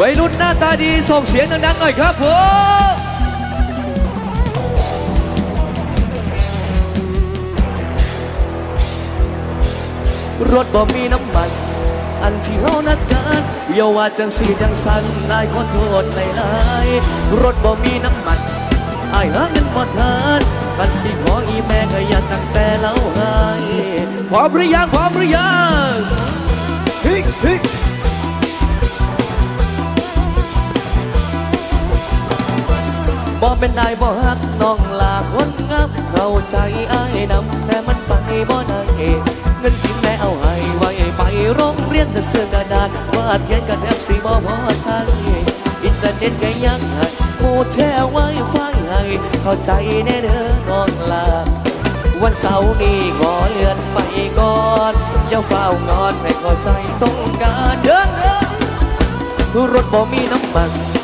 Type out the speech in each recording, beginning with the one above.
วัยรุ่นหน้าตาดีส่งเสียงดังๆหน่อยครับผมรถบ่มีน้ำมัน อันที่เฮานัดกันอย่าว่าจังสีจังสันได้ขอโทษหลายๆรถบ่มีน้ำมันอายหาเงินบ่ทันกันสิขออีแม่ก็อยากตั้งแต่เล่าให้พร้อมหรือยังพร้อมหรือยังฮ้ยเฮ้ บ่เป็นนายบ่ฮักน้องลาคนงามเข้าใจอ้ายนำแต่มันไปบ่ได้เงินกินแม่เอาให้ไว้ไปโรงเรียนแต่เสื้อกระดาษวาดเขียนกันแทบสีบ่พอใส่อินเทอร์เน็ตก็ยังให้โมแช่ไว้ไฟให้เข้าใจแน่เด้อน้องลาวันเสาร์นี้ขอเลื่อนไปก่อนอย่าเฝ้างอนให้เข้าใจต้องการเด้อเด้อรถบ่มีน้ำมัน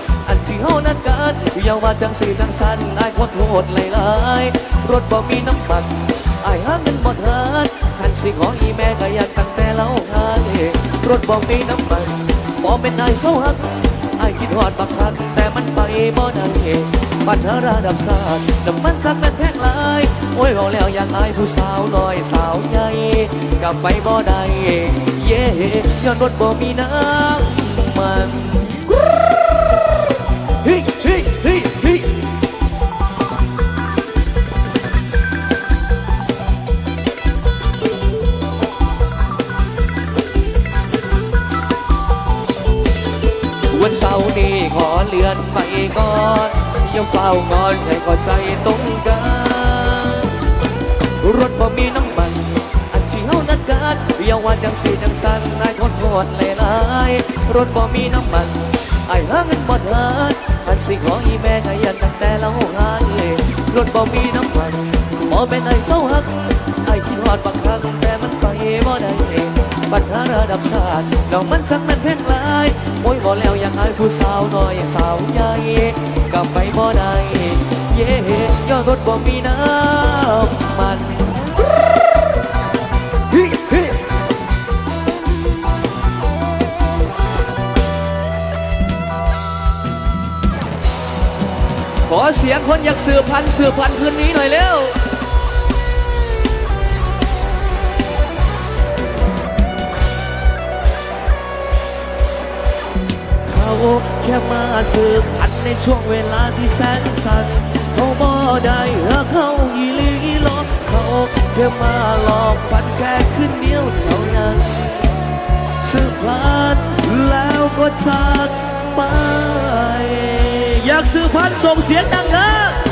ที่เฮานัดกันอย่าว่าจังสีจังสันอายขอโทษหลายๆรถบ่มีน้ำมันอายหาเงินบ่ทันคันสิขออีแม่ก็อยากตั้งแต่เล่าให้รถบ่มีน้ำมันบ่เป็นนายเศร้าหักอายคิดฮอดบักคักแต่มันไปบ่ได้ปัญหาระดับชาติน้ำมันจักแม่นแพงหลายโอ้ยเอาแล้วอยากอายผู้สาวน้อยสาวใหญ่กลับไปบ่ได้เย่ย้อนรถบ่มีน้ำมัน ไปก่อนอย่าเฝ้างอนให้เข้าใจตรงกันรถบ่มีน้ำมัน อันที่เฮานัดกันอย่าว่าจังสีจังสันนายคนโทษหลายๆรถบ่มีน้ำมันไอ้หาเงินบ่ทันคันสิขออีแม่ก็ยันตั้งแต่เราหายรถบ่มีน้ำมันบ่เป็นไอ้เศร้าหักไอ้คิดฮอดบางครั้ง ปัญหาระดับชาติเรามันช่างแม่นเพ่งลายโอ้ยบ่แล้วอยากอายผู้สาวน้อยสาวใหญ่กลับไปบ่ได้เย่ยอดรถบ่มีน้ำมันขอเสียงคนอยากสืบพันสืบพันคืนนี้หน่อยเร็ว แค่มาสืบพันในช่วงเวลาที่แสนสั้นเขาบ่ได้เขาอีลีอีหลอเขาแค่มาหลอกฝันแค่ขึ้นเดียวเท่านั้นสืบพันแล้วก็จากไป อยากสืบพันส่งเสียงดังเถอ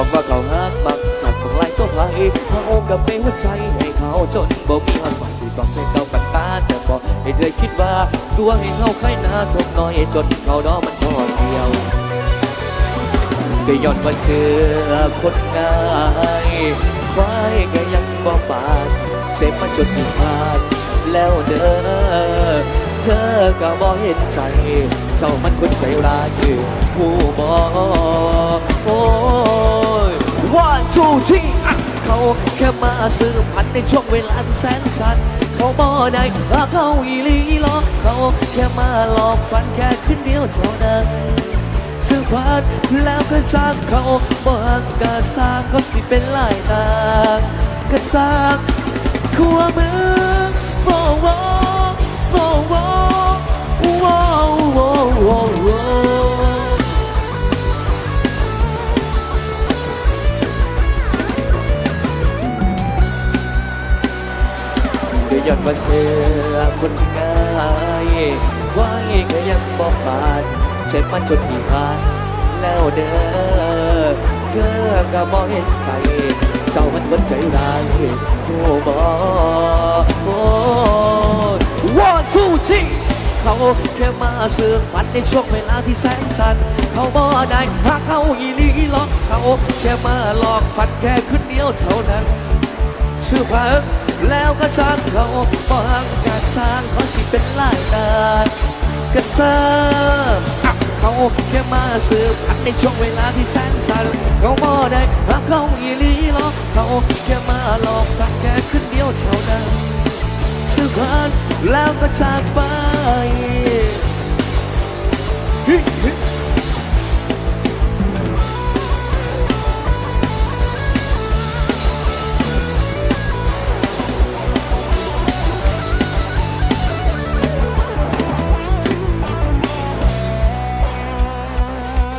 ะเขาบอกว่าเขาฮักบักหักของไล่ตัวไผ่เขากับเป็นหัวใจให้เขาจนบ่มีหันว่าสิต้องให้เขากันตาแต่บอกให้เลยคิดว่าตัวให้เขาใครหน้าทบน้อยจนเขาดอมันพอเดียวก็ย้อนว่าเสือคนง่ายควายก็ยังบ่ปานเสพมันจนผิดพาดแล้วเด้อเธอก็บ่เห็นใจเศร้ามันคนใจร้ายผู้บ่โอ้ วัตุที่เขาแค่มาซื้อพันในช่วงเวลาแสนสั้นเขาบ่ได้รักเขาอีลีหรอกเขาแค่มาหลอกฝันแค่ขึ้นเดียวเท่านั้นซื้อพันแล้วก็จากเขาบ่หักกะสร้างเขาสิเป็นลายตากกะสร้างขัวมือ ย้อนว่าเสือคนง่ายไว้ก็ยังบอกบาดเจ็บมันจนที่ผ่านแล้วเด้อเธอก็บอกเห็นใจเจ้ามันคนใจร้ายโอ้บอโอ้ one two three เขาแค่มาซื้อฝันในช่วงเวลาที่แสนสั้นเขาบ่ได้หากเขาอีลีหลอกเขาแค่มาหลอกฝันแค่คืนเดียวเท่านั้นชื่อพัง แล้วก็จากเขาบางกาสร้างเขาสิเป็นลายนานกระซ้ำอะเขาแค่มาสืบพันในช่วงเวลาที่แสนสั้นเขาบ่ได้หาเขาอีลีหรอกเขาแค่มาหลอกทักแค่ขึ้นเดียวเท่านั้นสืบพันแล้วก็จากไป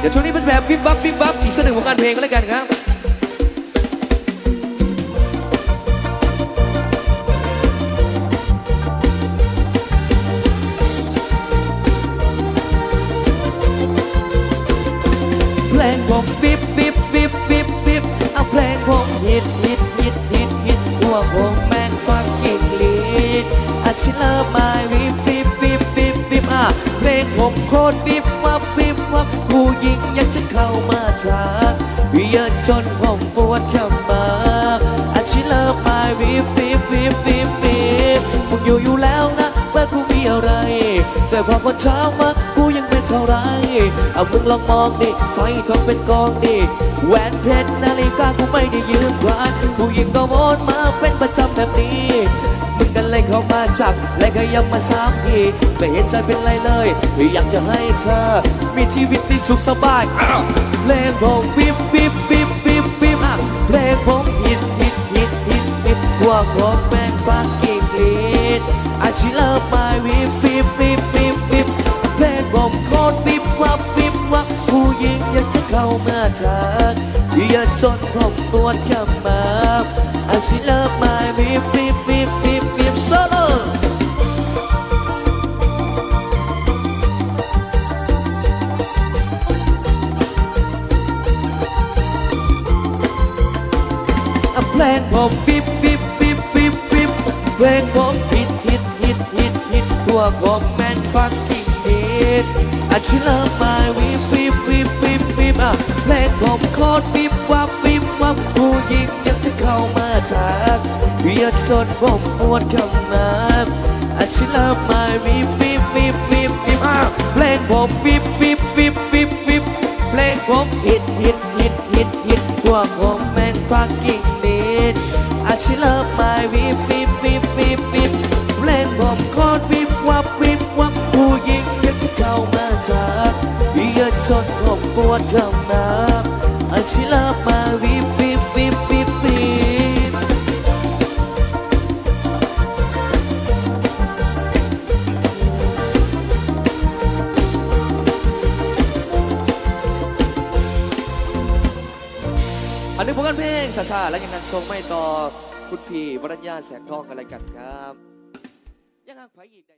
เดี๋ยวช่วงนี้เป็นแบบวิบวับวิบวับอีกสักหนึ่งของการเพลงก็แล้วกันครับเพลงผมวิบวิบวิบวิบวิบเอาเพลงผมฮิตฮิตฮิตฮิตฮิตพวผมแม่งฟังกิงลีดอาชิเลอร์ม เพลงผมโคตรวิบวับวิบวับผู้หญิงอยากจะเข้ามาทักเยอะจนผมปวดขมาอาชิเลอร์มาวิบวิบวิบวิบวิบมึงอยู่อยู่แล้วนะว่ากูมีอะไร แต่พอคนเช้ามากูยังเป็นเท่าไรเอามึงลองมองดิสร้อยทองเป็นกองดิแหวนเพชรนาฬิกากูไม่ได้ยืมใครผู้หญิงก็วนมาเป็นประจำแบบนี้ เข้ามาจับ และก็ยังมาซ้ำอีกไม่เห็นใจเป็นไรเลย อยากจะให้เธอ มีชีวิตที่สุขสบายเพลงผมวิบวิบวิบวิบวิบเพลงผมฮิตฮิตฮิตฮิตฮิตพวกผมแมงฟังกิ่งลีดอาชีเลิฟมาวิบวิบวิบวิบวิบเพลงผมโคตรวิบวับวิบวับผู้หญิงอยากจะเข้ามาทักอย่าจนผมปวดขมาอาชีเลิฟมาวิบวิบวิบวิบ ผมปิบปิบปิบปิบปิบเพลงผมฮิตฮิตฮิตฮิตฮิตตัวผมแมนฟังกิ่งฮิตอาชิลามาวิบวิบวิบวิบวิบอะเพลงผมโคตรวิบวับวิบวับผู้หญิงยากจะเข้ามาทักอย่าจนผมปวดขมาอาชิลามาวิบวิบวิบวิบวิบอะเพลงผมวิบวิบวิบวิบวิบเพลงผมฮิต อาชิเลิฟมาวิบวิบวิบวิบวิบเพลงผมโคตรวิบวับวิบวับผู้หญิงยากจะเข้ามาทักเยอะจนผมปวดเข้ามาอาชิเลิฟมาวิบวิบวิบวิบวิบอันนี้พวกกันเพลงซาซาและยังนันทรงไม่ต่อ คุณพี่วรัญญาแสงทองกันอะไรกันครับยังหักไผอีกได้